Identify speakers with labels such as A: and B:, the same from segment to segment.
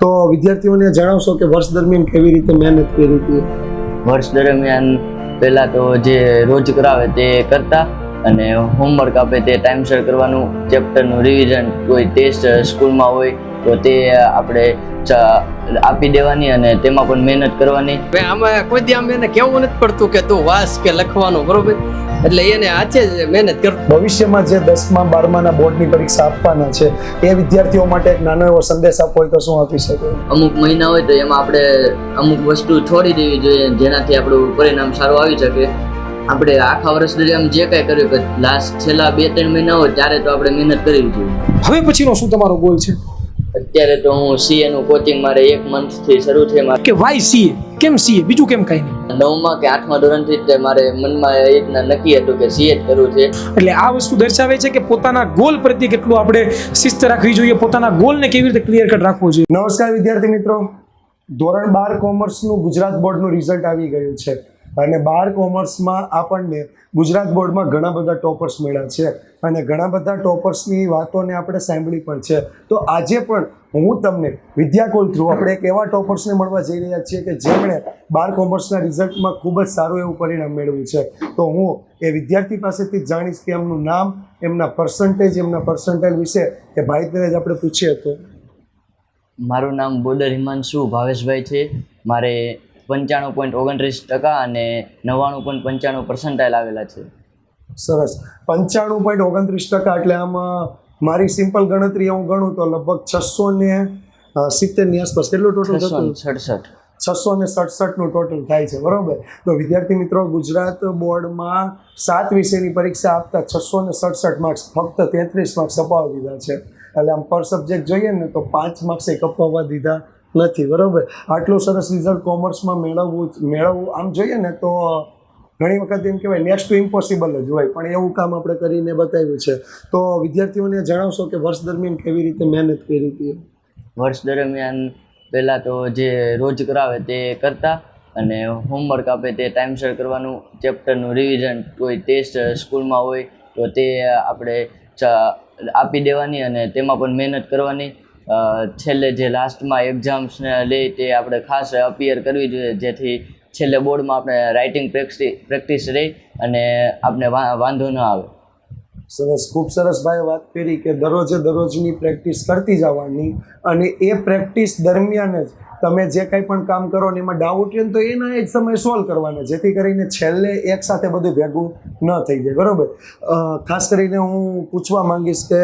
A: તો વિદ્યાર્થીઓને જણાવશો કે વર્ષ દરમિયાન કેવી રીતે મહેનત કરી હતી?
B: વર્ષ દરમિયાન પહેલાં તો જે રોજ કરાવે તે કરતા અને હોમવર્ક આપે તે ટાઈમસર કરવાનું ચેપ્ટરનું રિવિઝન કોઈ ટેસ્ટ સ્કૂલમાં હોય તો તે આપણે આપી દેવાની અને તેમાં પણ મહેનત કરવાની.
C: આમાં કોઈ દી આમ એને કેવું નથી પડતું કે તું વાસ કે લખવાનું બરોબર? એટલે એને આજે જ મહેનત કર.
A: ભવિષ્યમાં જે દસમા બારમાના બોર્ડની પરીક્ષા આપવાના છે એ વિદ્યાર્થીઓ માટે એક નાનો એવો સંદેશ આપવો હોય તો શું આપી શકો?
B: અમુક મહિના હોય તો એમાં આપણે અમુક વસ્તુ છોડી દેવી જોઈએ જેનાથી આપણું પરિણામ સારું આવી શકે. આપણે આખા વર્ષ દરમિયાન જે કાંઈ કર્યું કે લાસ્ટ છેલ્લા બે ત્રણ મહિના હોય ત્યારે તો આપણે મહેનત કરવી જોઈએ.
D: હવે પછીનો શું તમારો ગોલ છે?
B: અત્યારે તો હું સીએ નું કોચિંગ મારે એક મંથથી શરૂ છે મારે.
D: કે વાય સીએ કેમ સીએ બીજું કેમ કઈ નહીં?
B: નવમાં કે આઠમા ધોરણથી જ તે મારે મનમાં એ રીતના નક્કી હતું કે સીએ જ કરવું છે.
D: એટલે આ વસ્તુ દર્શાવે છે કે પોતાના ગોલ પ્રત્યે કેટલું આપણે શિસ્ત રાખવી જોઈએ પોતાના ગોલને કેવી રીતે ક્લિયર કટ રાખવો જોઈએ?
A: નમસ્કાર વિદ્યાર્થી મિત્રો. ધોરણ બાર કોમર્સનું ગુજરાત બોર્ડનું રિઝલ્ટ આવી ગયું છે. અને બાર કોમર્સમાં આપણને ગુજરાત બોર્ડમાં ઘણા બધા ટોપર્સ મળ્યા છે. અને ઘણા બધા ટોપર્સની વાતોને આપણે સાંભળી પણ છે. તો આજે પણ હું તમને વિદ્યાકુલ થ્રુ આપણે એક એવા ટોપર્સને મળવા જઈ રહ્યા છીએ કે જેમણે બાર કોમર્સના રિઝલ્ટમાં ખૂબ જ સારું એવું પરિણામ મેળવ્યું છે. તો હું એ વિદ્યાર્થી પાસેથી જ જાણીશ કે એમનું નામ, એમના પર્સન્ટેજ એમના પર્સન્ટેજ વિશે એ ભાઈ તરફ જ આપણે પૂછીએ તો.
B: મારું નામ બોડર હિમાંશુ ભાવેશભાઈ છે. મારે પંચાણું પોઈન્ટ ઓગણત્રીસ ટકા અને નવ્વાણું પોઈન્ટ પંચાણું પર્સન્ટાઇલ આવેલા છે.
A: સરસ. પંચાણું પોઈન્ટ ઓગણત્રીસ ટકા એટલે આમાં મારી સિમ્પલ ગણતરી હું ગણું તો લગભગ છસો ને સિત્તેરની આસપાસ કેટલું ટોટલ થતું
B: સડસઠ.
A: છસો ને સડસઠનું ટોટલ થાય છે બરોબર? તો વિદ્યાર્થી મિત્રો ગુજરાત બોર્ડમાં સાત વિષયની પરીક્ષા આપતા છસો ને સડસઠ માર્ક્સ ફક્ત તેત્રીસ માર્ક્સ અપાવી દીધા છે. એટલે આમ પર સબ્જેક્ટ જોઈએ ને તો પાંચ માર્ક્સ એક અપાવવા દીધા. નથી, બરાબર? આટલું સરસ રિઝલ્ટ કોમર્સમાં મેળવવું મેળવવું આમ જોઈએ ને તો ઘણી વખત એમ કહેવાય નેક્સ્ટ ટુ ઇમ્પોસિબલ જ હોય, પણ એવું કામ આપણે કરીને બતાવ્યું છે. તો વિદ્યાર્થીઓને જણાવશો કે વર્ષ દરમિયાન કેવી રીતે મહેનત કરી હતી?
B: વર્ષ દરમિયાન પહેલાં તો જે રોજ કરાવે તે કરતા અને હોમવર્ક આપે તે ટાઈમસર કરવાનું ચેપ્ટરનું રિવિઝન કોઈ ટેસ્ટ સ્કૂલમાં હોય તો તે આપણે આપી દેવાની અને તેમાં પણ મહેનત કરવાની. છેલ્લે જે લાસ્ટમાં એક્ઝામ્સને લે તે આપણે ખાસ અપિયર કરવી જોઈએ, જેથી છેલ્લે બોર્ડમાં આપણે રાઇટિંગ પ્રેક્ટિસ પ્રેક્ટિસ રહી અને આપણે વાંધો ન આવે.
A: સરસ, ખૂબ સરસ ભાઈ વાત કરી કે દરરોજે દરરોજની પ્રેક્ટિસ કરતી જવાની અને એ પ્રેક્ટિસ દરમિયાન જ તમે જે કંઈ પણ કામ કરો ને એમાં ડાઉટ રહે તો એના એ જ સમય સોલ્વ કરવાના, જેથી કરીને છેલ્લે એક સાથે બધું ભેગું ન થઈ જાય, બરાબર? ખાસ કરીને હું પૂછવા માંગીશ કે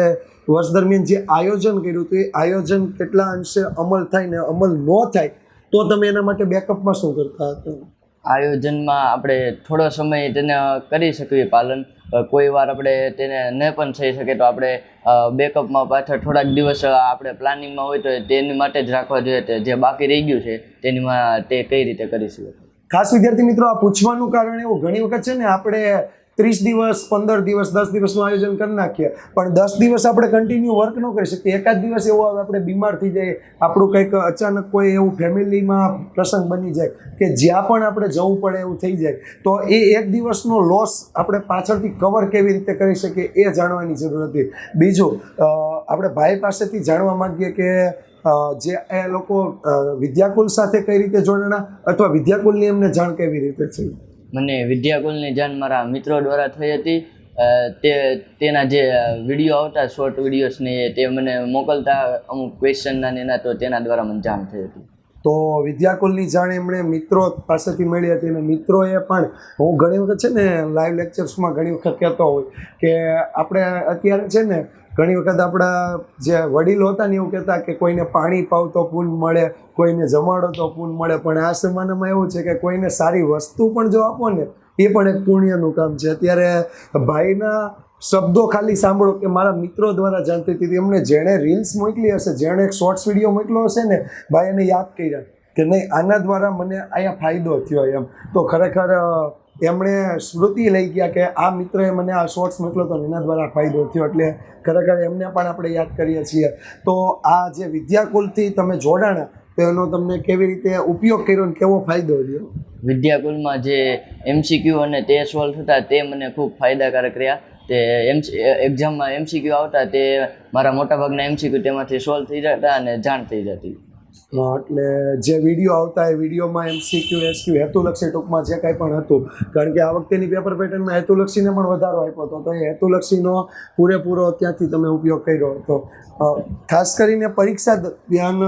A: વર્ષ દરમિયાન જે આયોજન કર્યું હતું, એ આયોજન કેટલા અંશે અમલ થાય ને અમલ ન થાય, તો તમે એના માટે બેકઅપમાં શું કરતા હતા?
B: આયોજનમાં આપણે થોડો સમય તેને કરી શકીએ પાલન. કોઈ વાર આપણે તેને ન પણ થઈ શકે તો આપણે બેકઅપમાં પાછળ થોડાક દિવસ આપણે પ્લાનિંગમાં હોય તો તેની માટે જ રાખવા જોઈએ જે બાકી રહી ગયું છે તેનીમાં તે કઈ રીતે કરી શકીએ
A: ખાસ વિદ્યાર્થી મિત્રો, આ પૂછવાનું કારણ એવું ઘણી વખત છે ને, આપણે ત્રીસ દિવસ, પંદર દિવસ, દસ દિવસનું આયોજન કરી નાખીએ. પણ દસ દિવસ આપણે કન્ટિન્યુ વર્ક ન કરી શકીએ. એકાદ દિવસ એવો આવે, આપણે બીમાર થઈ જઈએ. આપણું કંઈક અચાનક કોઈ એવું ફેમિલીમાં પ્રસંગ બની જાય કે જ્યાં પણ આપણે જવું પડે એવું થઈ જાય, તો એ એક દિવસનો લોસ આપણે પાછળથી કવર કેવી રીતે કરી શકીએ એ જાણવાની જરૂર હતી. બીજું આપણે ભાઈ પાસેથી જાણવા માંગીએ કે જે એ લોકો વિદ્યાકુલ સાથે કઈ રીતે જોડાણા અથવા વિદ્યાકુલની એમને જાણ કેવી રીતે થઈ?
B: મને વિદ્યાકુલની જાણ મારા મિત્રો દ્વારા થઈ હતી. તે, તેના જે વીડિયો આવતા શોર્ટ વિડીયોસને તે મને મોકલતા અમુક ક્વેશ્ચનના ને એના, તો તેના દ્વારા મને જાણ થઈ હતી.
A: તો વિદ્યાકુલની જાણ એમણે મિત્રો પાસેથી મળી હતી અને મિત્રોએ પણ, હું ઘણી વખત છે ને લાઈવ લેક્ચર્સમાં ઘણી વખત કહેતો હોય કે આપણે અત્યારે છે ને ઘણી વખત આપણા જે વડીલો હતા ને એવું કહેતા કે કોઈને પાણી પાવ તો પૂન મળે, કોઈને જમાડો તો પૂન મળે, પણ આ જમાનામાં એવું છે કે કોઈને સારી વસ્તુ પણ જો આપો ને, એ પણ એક પુણ્યનું કામ છે. અત્યારે ભાઈના શબ્દો ખાલી સાંભળો કે મારા મિત્રો દ્વારા જાણતી હતી, એમને જેણે રીલ્સ મોકલી હશે, જેણે એક શોર્ટ્સ વીડિયો મોકલ્યો હશે ને, ભાઈ એને યાદ કર્યા કે નહીં, આના દ્વારા મને અહીંયા ફાયદો થયો એમ. તો ખરેખર એમણે સ્મૃતિ લઈ ગયા કે આ મિત્રએ મને આ શોર્ટ્સ મોકલો તો એના દ્વારા ફાયદો થયો. એટલે ખરેખર એમને પણ આપણે યાદ કરીએ છીએ. તો આ જે વિદ્યાકુલથી તમે જોડાણા, તો એનો તમને કેવી રીતે ઉપયોગ કર્યો અને કેવો ફાયદો રહ્યો?
B: વિદ્યાકુલમાં જે એમસીક્યુ અને તે સોલ્વ થતા તે મને ખૂબ ફાયદાકારક રહ્યા. તે એમસી એક્ઝામમાં એમસીક્યુ આવતા તે મારા મોટાભાગના એમસીક્યુ તેમાંથી સોલ્વ થઈ જતા અને જાણ થઈ જતી.
A: એટલે જે વીડિયો આવતા એ વિડીયોમાં એમસીક્યુ, એસક્યુ, હેતુલક્ષી ટૂંકમાં જે કાંઈ પણ હતું, કારણ કે આ વખતેની પેપર પેટર્નમાં હેતુલક્ષીને પણ વધારો આપ્યો હતો. તો એ હેતુલક્ષીનો પૂરેપૂરો ત્યાંથી તમે ઉપયોગ કર્યો હતો. ખાસ કરીને પરીક્ષા દરમિયાન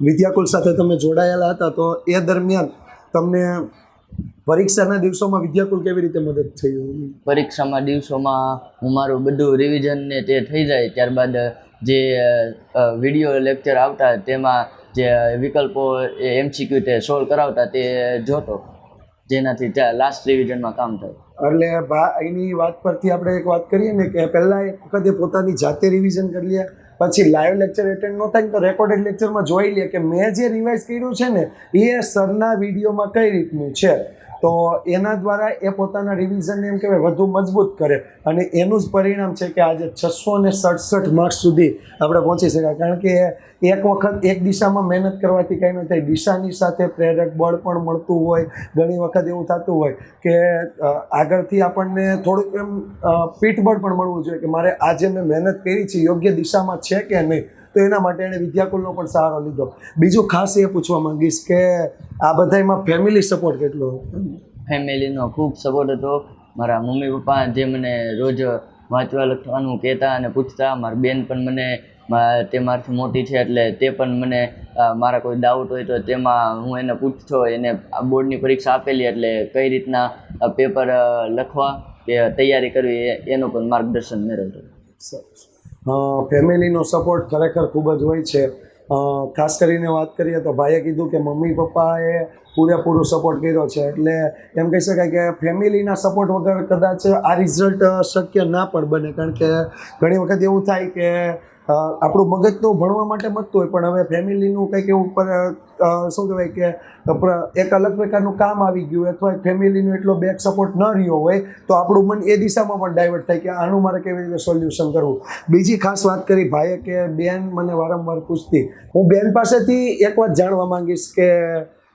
A: વિદ્યાકુલ સાથે તમે જોડાયેલા હતા, તો એ દરમિયાન તમને પરીક્ષાના દિવસોમાં વિદ્યાકુલ કેવી રીતે મદદ થઈ
B: પરીક્ષામાં દિવસોમાં હું મારું બધું રિવિઝન ને તે થઈ જાય. ત્યારબાદ જે વીડિયો લેક્ચર આવતા તેમાં જે વિકલ્પો એમસીક્યુ તે સોલ્વ કરાવતા તે જોતો. જેનાથી ત્યાં લાસ્ટ રિવિઝનમાં કામ થાય.
A: એટલે એની વાત પરથી આપણે એક વાત કરીએ ને કે પહેલાં એક વખતે પોતાની જાતે રિવિઝન કરી લે પછી લાઈવ લેક્ચર એટેન્ડ ન થાય તો રેકોર્ડેડ લેક્ચરમાં જોઈ લે કે મેં જે રિવાઇઝ કર્યું છે ને એ સરના વિડીયોમાં કઈ રીતનું છે? તો એના દ્વારા એ પોતાના રિવિઝનને એમ કહેવાય વધુ મજબૂત કરે. અને એનું જ પરિણામ છે કે આજે છસો ને સડસઠ માર્ક્સ સુધી આપણે પહોંચી શકાય. કારણ કે એક વખત એક દિશામાં મહેનત કરવાથી કંઈ ન થાય. દિશાની સાથે પ્રેરક બળ પણ મળતું હોય. ઘણી વખત એવું થતું હોય કે આગળથી આપણને થોડુંક એમ પીઠબળ પણ મળવું જોઈએ કે મારે આજે મેં મહેનત કરી છે. યોગ્ય દિશામાં છે કે નહીં? તો એના માટે એણે વિદ્યાકુલનો પણ સહારો લીધો. બીજું ખાસ એ પૂછવા માંગીશ કે આ બધામાં ફેમિલી સપોર્ટ કેટલો
B: ફેમિલીનો ખૂબ સપોર્ટ હતો. મારા મમ્મી પપ્પા જે મને રોજ વાંચવા લખવાનું કહેતા અને પૂછતા મારી બેન પણ મને તે મારાથી મોટી છે એટલે તે પણ મને મારા કોઈ ડાઉટ હોય તો તેમાં હું એને પૂછતો એને આ બોર્ડની પરીક્ષા આપેલી એટલે કઈ રીતના પેપર લખવા કે તૈયારી કરવી એ- એનું પણ માર્ગદર્શન મેળવતો
A: સરસ ફેમિલીનો સપોર્ટ ખરેખર ખૂબ જ હોય છે. ખાસ કરીને વાત કરીએ તો ભાઈએ કીધું કે મમ્મી પપ્પાએ પૂરેપૂરો સપોર્ટ કર્યો છે. એટલે એમ કહી શકાય કે ફેમિલીના સપોર્ટ વગર કદાચ આ રિઝલ્ટ શક્ય ના પણ બને. કારણ કે ઘણી વખત એવું થાય કે આપણું મગજ તો ભણવા માટે મતતું હોય, પણ હવે ફેમિલીનું કંઈક એવું શું કહેવાય કે એક અલગ પ્રકારનું કામ આવી ગયું અથવા ફેમિલીનો એટલો બેક સપોર્ટ ન રહ્યો હોય, તો આપણું મન એ દિશામાં પણ ડાયવર્ટ થાય કે આનું મારે કેવી રીતે સોલ્યુશન કરવું. બીજી ખાસ વાત કરી ભાઈએ કે બેન મને વારંવાર પૂછતી, હું બેન પાસેથી એક વાત જાણવા માંગીશ કે,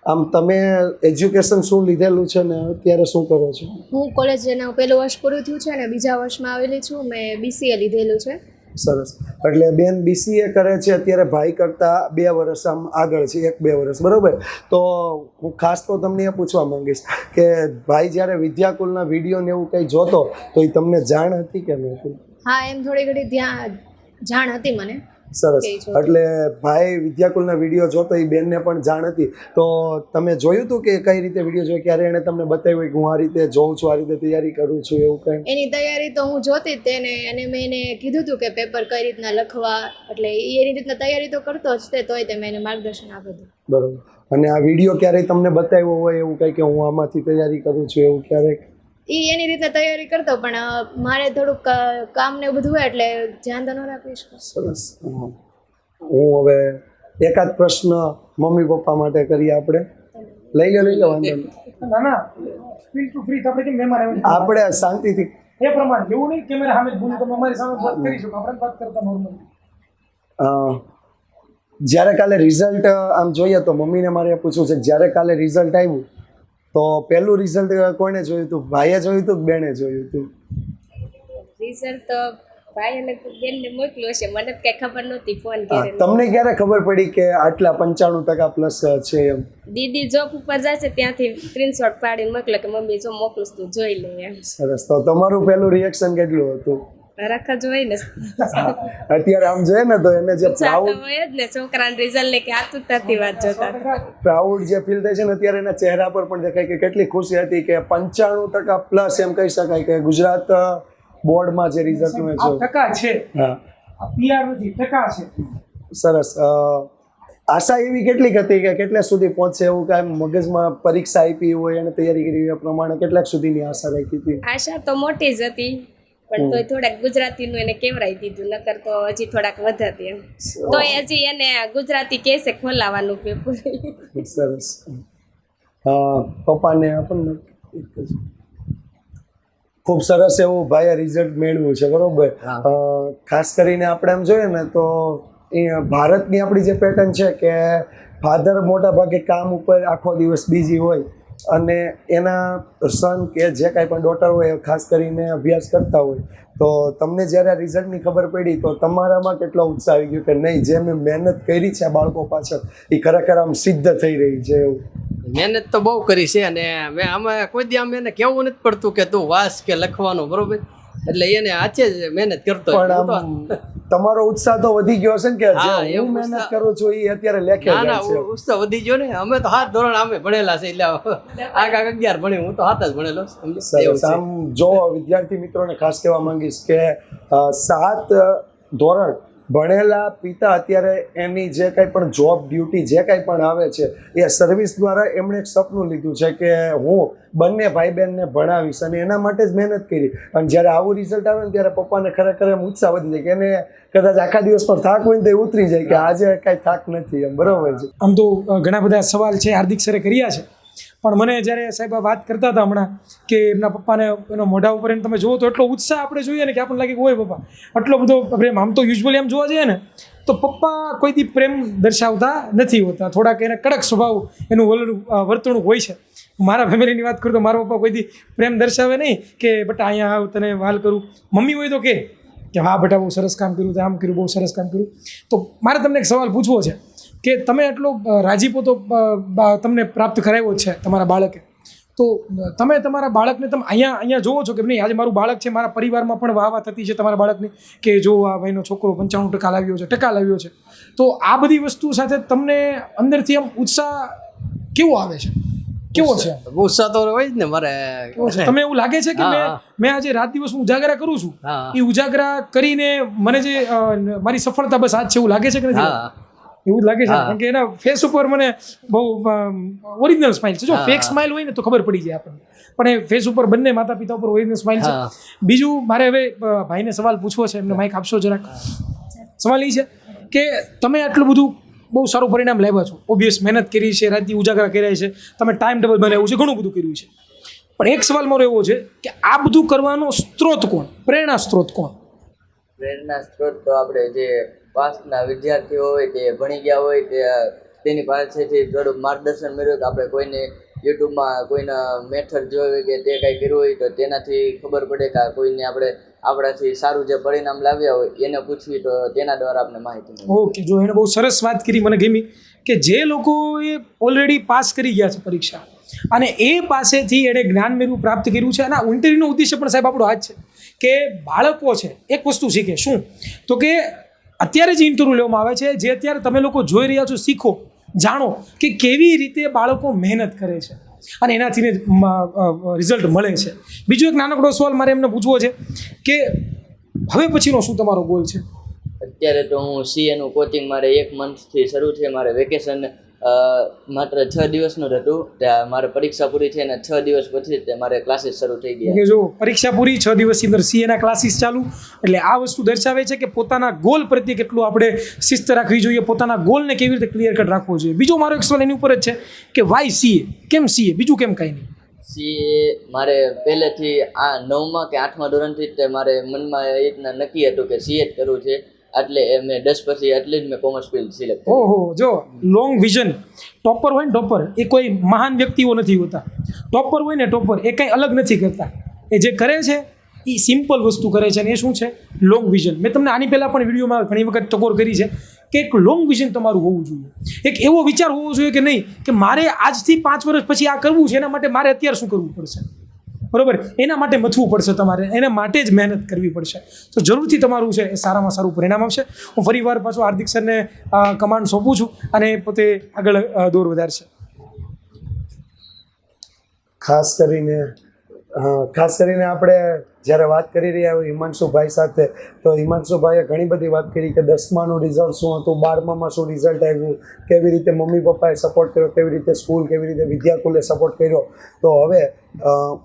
A: આમ તમે એજ્યુકેશન શું લીધેલું છે ને અત્યારે શું કરો છો?
E: હું કોલેજ એના પહેલું વર્ષ પૂરું થયું છે અને બીજા વર્ષમાં આવેલી છું, મેં બીસીએ લીધેલું છે.
A: સરસ. એટલે બેન બીસીએ કરે છે, અત્યારે ભાઈ કરતાં બે વર્ષ આમ આગળ છે, એક બે વર્ષ બરાબર? તો હું ખાસ તો તમને એ પૂછવા માંગીશ કે ભાઈ જ્યારે વિદ્યાકુલના વીડિયો ને એવું કંઈ જોતો, તો એ તમને જાણ હતી કે નહોતી
E: હા, એમ થોડી ઘણી ધ્યાન જાણ હતી મને.
A: સરસ. એટલે ભાઈ વિદ્યાકુલના વીડિયો જોતો એ બેનને પણ જાણ હતી. તો તમે જોયું હતું કે કઈ રીતે વીડિયો જોયો? ક્યારે એણે તમને બતાવ્યું કે હું આ રીતે જોઉં છું આ રીતે તૈયારી કરું છું એવું કંઈ?
E: એની તૈયારી તો હું જોતી જ તેને અને મેં એને કીધું હતું કે પેપર કઈ રીતના લખવા એટલે એ એની રીતના તૈયારી તો કરતો જ તે તોય તે મેં એને માર્ગદર્શન આપ્યું હતું.
A: બરોબર. અને આ વીડિયો ક્યારેય તમને બતાવ્યો હોય એવું કંઈ કે હું આમાંથી તૈયારી કરું છું એવું ક્યારેક?
E: એ એની રીતના તૈયારી કરતો પણ મારે થોડુંક કામ ને બધું હોય એટલે ધ્યાન તો ન રાખીશ
A: સરસ. હું. હવે એકાદ પ્રશ્ન મમ્મી પપ્પા માટે કરીએ આપણે. લઈ લો લઈ લો વાંધો
D: ના ના. ફ્રી ટુ ફ્રી આપણે કેમ મહેમાન
A: આપણે શાંતિથી.
D: એ પ્રમાણે એવું નહીં કેમેરા સામે ભૂલ તમે અમારી સામે વાત કરી શકો. આપણે વાત કરતા નોર્મલ
A: જ્યારે કાલે રિઝલ્ટ આમ જોઈએ તો મમ્મીને મારે પૂછવું છે જ્યારે કાલે રિઝલ્ટ આવ્યું તો પહેલું રિઝલ્ટ કોણે જોયું હતું? ભાઈએ જોયું હતું કે બેને જોયું હતું?
F: રિઝલ્ટ તો ભાઈ અને બેનને મોકલ્યો છે. મને તો કઈ ખબર નહોતી ફોન
A: હા, તમને ક્યારે ખબર પડી કે આટલા પંચાણું ટકા પ્લસ છે એમ?
F: દીદી જોબ ઉપર જાય છે ત્યાંથી સ્ક્રીનશોટ પાડીને મોકલે કે મમ્મી જો મોકલું તું જોઈ લે એમ.
A: સરસ. તો તમારું પહેલું રિએક્શન કેટલું હતું?
F: રખ જોઈએ ને.
A: અત્યારે આમ જોઈએ ને તો એને જે પ્રાઉડ
F: હોય જ ને છોકરાને રિઝલ્ટ ને કે આતુરતાથી વાત જોતા.
A: પ્રાઉડ જે ફીલ થાય છે ને અત્યારે એના ચહેરા પર પણ દેખાય કે કેટલી ખુશી હતી કે પંચાણું ટકા પ્લસ એમ કહી શકાય કે ગુજરાત બોર્ડમાં જે રિઝલ્ટ મેં છે.
D: ટકા છે.
A: હા.
D: આ પીઆર નથી ટકા છે.
A: સરસ. અ, આશા એવી કેટલીક હતી કે કેટલા સુધી પહોંચશે એવું કાંઈ મગજમાં પરીક્ષા આપી હોય અને તૈયારી કરી હોય એ પ્રમાણે કેટલાક સુધીની આશા રાખી હતી?
F: આશા તો મોટી જ હતી. પણ તોય થોડાક ગુજરાતીનું એને કેવરાઈ દીધું નકર તો હજી થોડાક વધારે એમ. તો હજી એને ગુજરાતી કહેશે ખોલાવાનું પેપર.
A: સરસ. હા પપ્પાને આપણને એક જ ખૂબ સરસ એવું ભાઈએ રિઝલ્ટ મેળવ્યું છે બરોબર? ખાસ કરીને આપણે એમ જોઈએ ને તો એ ભારતની આપણી જે પેટર્ન છે કે ફાધર મોટા ભાગે કામ ઉપર આખો દિવસ બીજી હોય અને એના સન કે જે કાંઈ પણ ડોટર હોય એ ખાસ કરીને અભ્યાસ કરતા હોય તો તમને જ્યારે આ રિઝલ્ટની ખબર પડી તો તમારામાં કેટલો ઉત્સાહ આવી ગયો કે નહીં જે મેં મહેનત કરી છે આ બાળકો પાછળ એ ખરેખર આમ સિદ્ધ થઈ રહી છે એવું
C: મહેનત તો બહુ કરી છે અને મેં આમાં કોઈ દી આમ એને કેવું નથી પડતું કે તું વાસ કે લખવાનું બરોબર એટલે એને આચે જ મહેનત કરતો.
A: પણ તમારો ઉત્સાહ તો વધી ગયો હશે ને કે
C: હા,
A: જે હું મહેનત કરું છું એ અત્યારે લેખે
C: ના ના ઉત્સાહ વધી ગયો ને. અમે તો હાથ ધોરણ અમે ભણેલા છે એટલે આગળ અગિયાર ભણ્યું. હું તો હાથ જ ભણેલો.
A: આમ જો વિદ્યાર્થી મિત્રોને ખાસ કહેવા માંગીશ કે સાત ધોરણ ભણેલા પિતા અત્યારે એની જે કાંઈ પણ જોબ ડ્યુટી જે કાંઈ પણ આવે છે, એ સર્વિસ દ્વારા એમણે એક સપનું લીધું છે કે હું બંને ભાઈ બહેનને ભણાવીશ અને એના માટે જ મહેનત કરી. અને જ્યારે આવું રિઝલ્ટ આવે ને ત્યારે પપ્પાને ખરેખર એમ ઉત્સાહ વધી જાય કે એને કદાચ આખા દિવસ પર થાક હોય ને તો ઉતરી જાય કે આજે કાંઈ થાક નથી એમ, બરાબર છે?
D: આમ તો ઘણા બધા સવાલ છે, હાર્દિક સરે કર્યા છે. પણ મને જ્યારે સાહેબ વાત કરતા હતા હમણાં કે એમના પપ્પાને એનો મોઢા ઉપર એને તમે જુઓ તો એટલો ઉત્સાહ આપણે જોઈએ ને કે આપણને લાગે કે હોય પપ્પા, આટલો બધો પ્રેમ. આમ તો યુઝ્યુઅલી આમ જોવા જઈએ ને, તો પપ્પા કોઈ દી પ્રેમ દર્શાવતા નથી હોતા. થોડાક એને કડક સ્વભાવ, એનું વર્તણૂક હોય છે. મારા ફેમિલીની વાત કરું તો મારા પપ્પા કોઈ દી પ્રેમ દર્શાવે નહીં કે બટા, અહીંયા આવ, તને વાલ કરું. મમ્મી હોય તો કે કે હા, બટા, બહુ સરસ કામ કર્યું, આમ કર્યું, બહુ સરસ કામ કર્યું. તો મારે તમને એક સવાલ પૂછવો છે. કે તમે આટલો રાજીપો તો તમને પ્રાપ્ત કરાવ્યો છે તમારા બાળકે. તો તમે તમારા બાળકને તમે અહીંયા અહીંયા જોવો છો કે નહીં? આજે મારું બાળક છે મારા પરિવારમાં પણ વાહ વાહ થતી છે તમારા બાળકની કે જો આ ભાઈનો છોકરો પંચાણું ટકા લાવ્યો છે ટકા લાવ્યો છે. તો આ બધી વસ્તુ સાથે તમને અંદરથી આમ ઉત્સાહ કેવો આવે છે? કેવો છે
C: ઉત્સાહ તો હોય જ ને મારે.
D: કેવો છે? તમને એવું લાગે છે કે મેં મેં આજે રાત દિવસ હું ઉજાગરા કરું છું? એ ઉજાગરા કરીને મને જે મારી સફળતા બસ આજ છે એવું લાગે છે કે નથી? એવું જ લાગે છે. કારણ કે એના ફેસ ઉપર મને બહુ ઓરિજિનલ સ્માઇલ છે. જો. ફેક સ્માઇલ હોય ને તો ખબર પડી જાય આપણને. પણ એ ફેસ ઉપર બંને માતા પિતા ઉપર ઓરિજિનલ સ્માઇલ છે. બીજું મારે હવે ભાઈને સવાલ પૂછવો છે. એમને માઇક આપશો જરાક. સવાલ એ છે કે તમે આટલું બધું બહુ સારું પરિણામ લાવ્યા છો. ઓબ્વિયસ મહેનત કરી છે રાતથી ઉજાગરા કર્યા છે. તમે ટાઈમ ટેબલ બનાવ્યું છે ઘણું બધું કર્યું છે. પણ એક સવાલ મારો એવો છે કે આ બધું કરવાનો સ્ત્રોત કોણ? પ્રેરણા સ્ત્રોત કોણ?
B: પ્રેરણા સ્ત્રોત તો આપણે જે પાસના વિદ્યાર્થીઓ હોય તે ભણી ગયા હોય તે તેની પાસેથી થોડુંક માર્ગદર્શન મેળવ્યું કે આપણે કોઈને યુટ્યુબમાં કોઈના મેથડ જોયું કે તે કાંઈ કર્યું હોય તો તેનાથી ખબર પડે કે કોઈને આપણે આપણાથી સારું જે પરિણામ લાવ્યા હોય એને પૂછવી તો તેના દ્વારા આપણે માહિતી
D: ઓકે, જો એને બહુ સરસ વાત કરી, મને ગમી કે જે લોકો એ ઓલરેડી પાસ કરી ગયા છે પરીક્ષા અને એ પાસેથી એણે જ્ઞાન મેળવું પ્રાપ્ત કર્યું છે અને આ ઇન્ટરવ્યૂનો ઉદ્દેશ્ય પણ સાહેબ આપણો આ જ છે કે બાળકો છે, એક વસ્તુ શીખે, શું? તો કે અત્યારે જે ઇન્ટરવ્યૂ લેવામાં આવે છે. જે અત્યારે તમે લોકો જોઈ રહ્યા છો, શીખો, જાણો કે કેવી રીતે બાળકો મહેનત કરે છે અને એનાથી રિઝલ્ટ મળે છે. બીજો એક નાનકડો સવાલ મારે એમને પૂછવો છે કે હવે પછીનો શું તમારો ગોલ છે?
B: અત્યારે તો હું સીએનું કોચિંગ મારે એક મંથથી શરૂ છે. મારે વેકેશન માત્ર છ દિવસનું જ હતું. ત્યાં મારે પરીક્ષા પૂરી થઈ અને છ દિવસ પછી તે મારે ક્લાસીસ શરૂ થઈ ગયા.
D: જો પરીક્ષા પૂરી છ દિવસની અંદર સીએના ક્લાસીસ ચાલુ એટલે આ વસ્તુ દર્શાવે છે કે પોતાના ગોલ પ્રત્યે કેટલું આપણે શિસ્ત રાખવી જોઈએ પોતાના ગોલને કેવી રીતે ક્લિયર કટ રાખવો જોઈએ. બીજો મારો એક સવાલ એની ઉપર જ છે કે વાય સીએ કેમ સીએ બીજું કેમ કાંઈ નહીં?
B: સીએ મારે પહેલેથી આ નવમાં કે આઠમા ધોરણથી જ તે મારે મનમાં એ રીતના નક્કી હતું કે સીએ જ કરવું છે. એટલે મેં દસ પછી એટલે જ મેં કોમર્સ ફિલ્ડ સિલેક્ટ
D: ઓહો, જો લોંગ વિઝન ટોપર હોય ને ટોપર એ કોઈ મહાન વ્યક્તિઓ નથી હોતા. ટોપર હોય ને ટોપર એ કંઈ અલગ નથી કરતા. એ જે કરે છે, એ સિમ્પલ વસ્તુ કરે છે અને એ શું છે? લોંગ વિઝન મેં તમને આની પહેલાં પણ વિડીયોમાં ઘણી વખત ટકોર કરી છે કે એક લોંગ વિઝન તમારું હોવું જોઈએ. એક એવો વિચાર હોવો જોઈએ કે નહીં, કે મારે આજથી પાંચ વર્ષ પછી આ કરવું છે, એના માટે મારે અત્યારે શું કરવું પડશે? બરોબર? એના માટે મથવું પડશે તમારે. એના માટે જ મહેનત કરવી પડશે. તો જરૂરથી તમારું છે એ સારામાં સારું પરિણામ આવશે. હું ફરીવાર પાછું હાર્દિક સરને કમાન્ડ સોંપું છું અને પોતે આગળ દોર વધારશે.
A: ખાસ કરીને ખાસ કરીને આપણે જ્યારે વાત કરી રહ્યા હોય હિમાંશુભાઈ સાથે, તો હિમાંશુભાઈએ ઘણી બધી વાત કરી કે દસમાનું રિઝલ્ટ શું હતું, બારમામાં શું રિઝલ્ટ આવ્યું, કેવી રીતે મમ્મી પપ્પાએ સપોર્ટ કર્યો, કેવી રીતે સ્કૂલ કેવી રીતે વિદ્યાકુલે સપોર્ટ કર્યો. તો હવે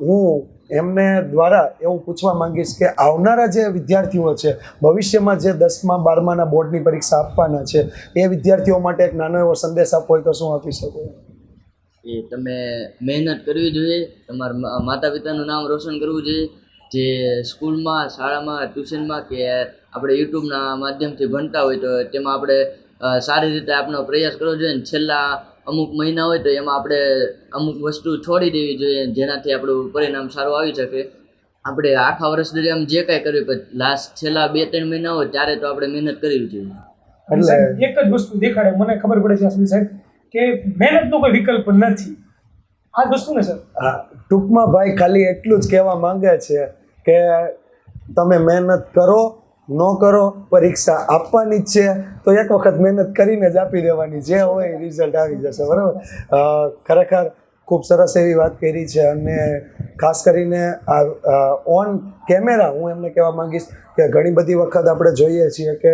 A: હું એમને દ્વારા એવું પૂછવા માંગીશ કે આવનારા જે વિદ્યાર્થીઓ છે, ભવિષ્યમાં જે દસમા, બારમાના બોર્ડની પરીક્ષા આપવાના છે, એ વિદ્યાર્થીઓ માટે એક નાનો એવો સંદેશ આપવો હોય તો શું આપી શકો?
B: એ તમે મહેનત કરવી જોઈએ તમારા માતા પિતાનું નામ રોશન કરવું જોઈએ જે સ્કૂલમાં શાળામાં ટ્યુશનમાં કે આપણે યુટ્યુબના માધ્યમથી ભણતા હોય તો તેમાં આપણે સારી રીતે આપણો પ્રયાસ કરવો જોઈએ. અને છેલ્લા અમુક મહિના હોય તો એમાં આપણે અમુક વસ્તુ છોડી દેવી જોઈએ જેનાથી આપણું પરિણામ સારું આવી શકે. આપણે આખા વર્ષ દરમિયાન જે કાંઈ કર્યું પણ લાસ્ટ છેલ્લા બે ત્રણ મહિના હોય ત્યારે તો આપણે મહેનત કરવી જોઈએ.
D: એક જ વસ્તુ દેખાડે મને ખબર પડે છે સાહેબ. કે મહેનતનો કોઈ વિકલ્પ નથી. આ વસ્તુ ને, સર?
A: હા, ટૂંકમાં ભાઈ ખાલી એટલું જ કહેવા માંગે છે કે તમે મહેનત કરો, ન કરો પરીક્ષા આપવાની જ છે. તો એક વખત મહેનત કરીને જ આપી દેવાની, જે હોય રિઝલ્ટ આવી જશે, બરાબર? ખરેખર ખૂબ સરસ એવી વાત કરી છે અને ખાસ કરીને આ ઓન કેમેરા હું એમને કહેવા માંગીશ કે ઘણી બધી વખત આપણે જોઈએ છીએ કે,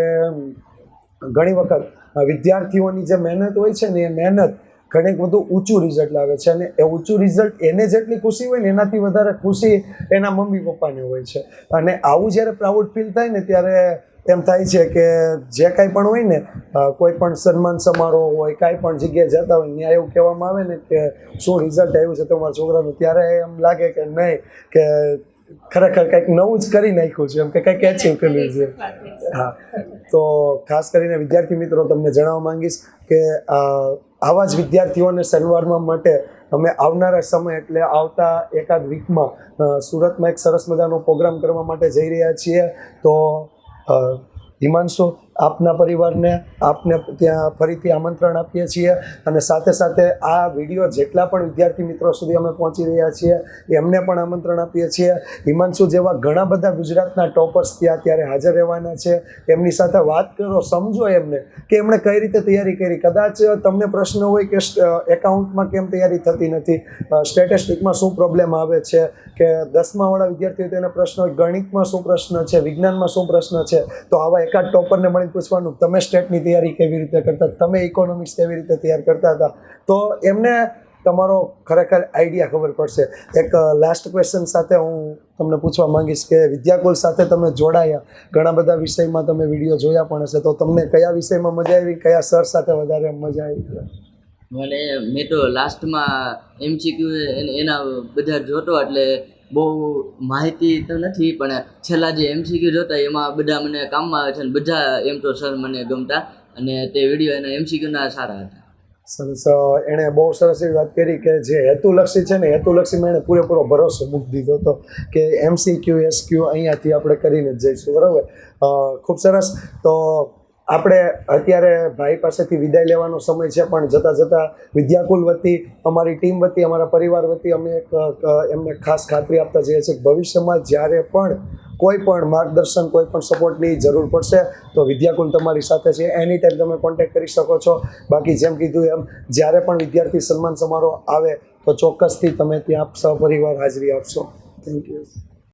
A: ઘણી વખત વિદ્યાર્થીઓની જે મહેનત હોય છે ને એ મહેનત ઘણી બધું ઊંચું રિઝલ્ટ લાવે છે અને એ ઊંચું રિઝલ્ટ એને જેટલી ખુશી હોય ને એનાથી વધારે ખુશી એના મમ્મી પપ્પાને હોય છે. અને આવું જ્યારે પ્રાઉડ ફીલ થાય ને ત્યારે એમ થાય છે કે જે કાંઈ પણ હોય ને કોઈ પણ સન્માન સમારોહ હોય, કાંઈ પણ જગ્યાએ જતા હોય ત્યાં એવું કહેવામાં આવે ને કે શું રિઝલ્ટ આવ્યું છે તમારા છોકરાનું, ત્યારે એમ લાગે કે નહીં, કે ખરેખર કંઈક નવું જ કરી નાખ્યું છે. એમ કે કંઈક એચિવ કર્યું છે. હા. તો ખાસ કરીને વિદ્યાર્થી મિત્રો તમને જણાવવા માંગીશ કે આવા જ વિદ્યાર્થીઓને સન્માનવા માટે અમે આવનારા સમય એટલે આવતા એકાદ વીકમાં સુરતમાં એક સરસ મજાનો પ્રોગ્રામ કરવા માટે જઈ રહ્યા છીએ. તો હિમાંશુ આપના પરિવારને આપને ત્યાં ફરીથી આમંત્રણ આપીએ છીએ અને સાથે સાથે આ વીડિયો જેટલા પણ વિદ્યાર્થી મિત્રો સુધી અમે પહોંચી રહ્યા છીએ એમને પણ આમંત્રણ આપીએ છીએ. હિમાંશુ જેવા ઘણા બધા ગુજરાતના ટોપર્સ ત્યાં ત્યારે હાજર રહેવાના છે. એમની સાથે વાત કરો, સમજો એમને કે એમણે કઈ રીતે તૈયારી કરી. કદાચ તમને પ્રશ્ન હોય કે એકાઉન્ટમાં કેમ તૈયારી થતી નથી સ્ટેટિસ્ટિકમાં શું પ્રોબ્લેમ આવે છે, કે દસમાવાળા વિદ્યાર્થીઓ તેને પ્રશ્ન હોય, ગણિતમાં શું પ્રશ્ન છે, વિજ્ઞાનમાં શું પ્રશ્ન છે, તો આવા એકાદ ટોપરને પૂછવાનું તમે સ્ટેટની તૈયારી કેવી રીતે કરતા, તમે ઇકોનોમિક્સ કેવી રીતે તૈયાર કરતા હતા? તો એમને તમારો ખરેખર આઈડિયા ખબર પડશે. એક લાસ્ટ ક્વેશ્ચન સાથે હું તમને પૂછવા માંગીશ કે વિદ્યાકુલ સાથે તમે જોડાયા. ઘણા બધા વિષયમાં તમે વીડિયો જોયા પણ હશે. તો તમને કયા વિષયમાં મજા આવી? કયા સર સાથે વધારે મજા આવી?
B: મને, મેં તો લાસ્ટમાં એમસીક્યુ એના બધા જોતો એટલે બહુ માહિતી તો નથી, પણ છેલ્લા જે એમસીક્યુ જોતા એમાં બધા મને કામમાં આવે છે અને બધા એમ તો સર મને ગમતા અને તે વીડિયો એના એમસીક્યુના સારા હતા.
A: સરસ એણે બહુ સરસ એવી વાત કરી કે જે હેતુલક્ષી છે ને, હેતુલક્ષીમાં એણે પૂરેપૂરો ભરોસો મૂકી દીધો હતો કે એમસીક્યુ એસક્યુ અહીંયાથી આપણે કરીને જ જઈશું, બરાબર? ખૂબ સરસ. તો આપણે અત્યારે ભાઈ પાસેથી વિદાય લેવાનો સમય છે, પણ જતાં જતાં વિદ્યાકુલ વતી, અમારી ટીમ વતી, અમારા પરિવાર વતી અમે એક એમને ખાસ ખાતરી આપતા જઈએ છીએ કે ભવિષ્યમાં જ્યારે પણ કોઈ પણ માર્ગદર્શન, કોઈ પણ સપોર્ટની જરૂર પડશે, તો વિદ્યાકુલ તમારી સાથે છે. એની ટાઈમ તમે કોન્ટેક્ટ કરી શકો છો. બાકી જેમ કીધું એમ, જ્યારે પણ વિદ્યાર્થી સન્માન સમારોહ આવે, તો ચોક્કસથી તમે ત્યાં સહપરિવાર હાજરી આપશો. Thank you